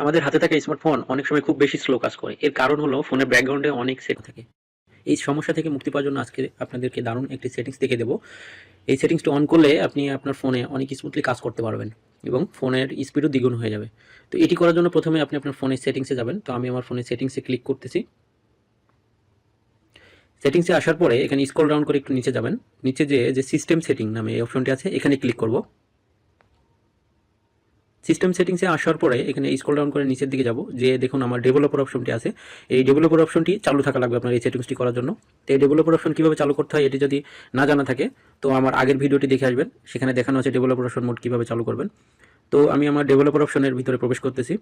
আমাদের হাতে থাকা স্মার্টফোন অনেক সময় খুব বেশি স্লো কাজ করে। এর কারণ হলো ফোনের ব্যাকগ্রাউন্ডে অনেক সেট থাকে। এই সমস্যা থেকে মুক্তি পাওয়ার জন্য আজকে আপনাদেরকে দারুণ একটি সেটিংস দেখে দেবো। এই সেটিংসটা অন করলে আপনি আপনার ফোনে অনেক স্মুথলি কাজ করতে পারবেন এবং ফোনের স্পিডও দ্বিগুণ হয়ে যাবে। তো এটি করার জন্য প্রথমে আপনি আপনার ফোনের সেটিংসে যাবেন। তো আমি আমার ফোনের সেটিংসে ক্লিক করতেছি। সেটিংসে আসার পরে এখানে স্ক্রল ডাউন করে একটু নিচে যাবেন। নিচে যে যে সিস্টেম সেটিং নামে এই অপশনটি আছে, এখানে ক্লিক করব। সিস্টেম সেটিংসে আসার পরে এখানে স্ক্রল ডাউন করে নিচের দিকে যাব। যে দেখুন আমার ডেভেলপার অপশনটি আছে। এই ডেভেলপার অপশনটি চালু থাকা লাগবে আপনার এই সেটিংসটি করার জন্য। তো এই ডেভেলপার অপশন কীভাবে চালু করতে হয় এটি যদি না জানা থাকে, তো আমার আগের ভিডিওটি দেখে আসবেন। সেখানে দেখানো আছে ডেভেলপার অপশন মোড কীভাবে চালু করবেন। তো আমি আমার ডেভেলপার অপশনের ভিতরে প্রবেশ করতেছি।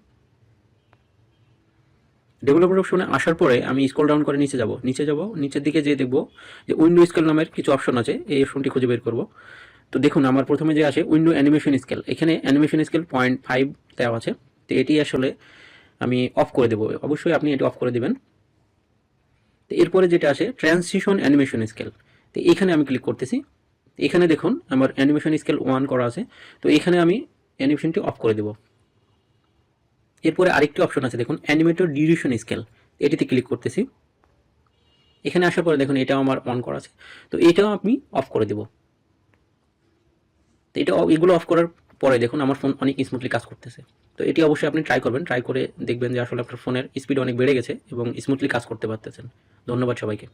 ডেভেলপার অপশনে আসার পরে আমি স্ক্রল ডাউন করে নিচে যাব। নিচে যাব, নিচের দিকে যেয়ে দেখব যে উইন্ডো স্কেল নামের কিছু অপশন আছে। এই অপশনটি খুঁজে বের করব। তো দেখুন, আমার প্রথমে যে আসে উইন্ডো অ্যানিমেশন স্কেল। এখানে অ্যানিমেশন স্কেল পয়েন্ট ফাইভ দেওয়া আছে। তো এটি আসলে আমি অফ করে দেবো। অবশ্যই আপনি এটি অফ করে দেবেন। তো এরপরে যেটা আসে ট্রান্সিশন অ্যানিমেশন স্কেল তো এখানে আমি ক্লিক করতেছি। এখানে দেখুন, আমার অ্যানিমেশন স্কেল ওয়ান করা আছে। তো এখানে আমি অ্যানিমেশনটি অফ করে দেবো। এরপরে আরেকটি অপশন আছে, দেখুন অ্যানিমেটর ডিউরেশন স্কেল এটিতে ক্লিক করতেছি। এখানে আসার পরে দেখুন, এটাও আমার অন করা আছে। তো এটাও আমি অফ করে দেব। তো এটা এগুলো অফ করার পরে দেখুন আমার ফোন অনেক স্মুথলি কাজ করতেছে। তো এটি অবশ্যই আপনি ট্রাই করবেন ট্রাই করে দেখবেন যে আসলে আপনার ফোনের স্পিড অনেক বেড়ে গেছে এবং স্মুথলি কাজ করতে পারতেছেন। ধন্যবাদ সবাইকে।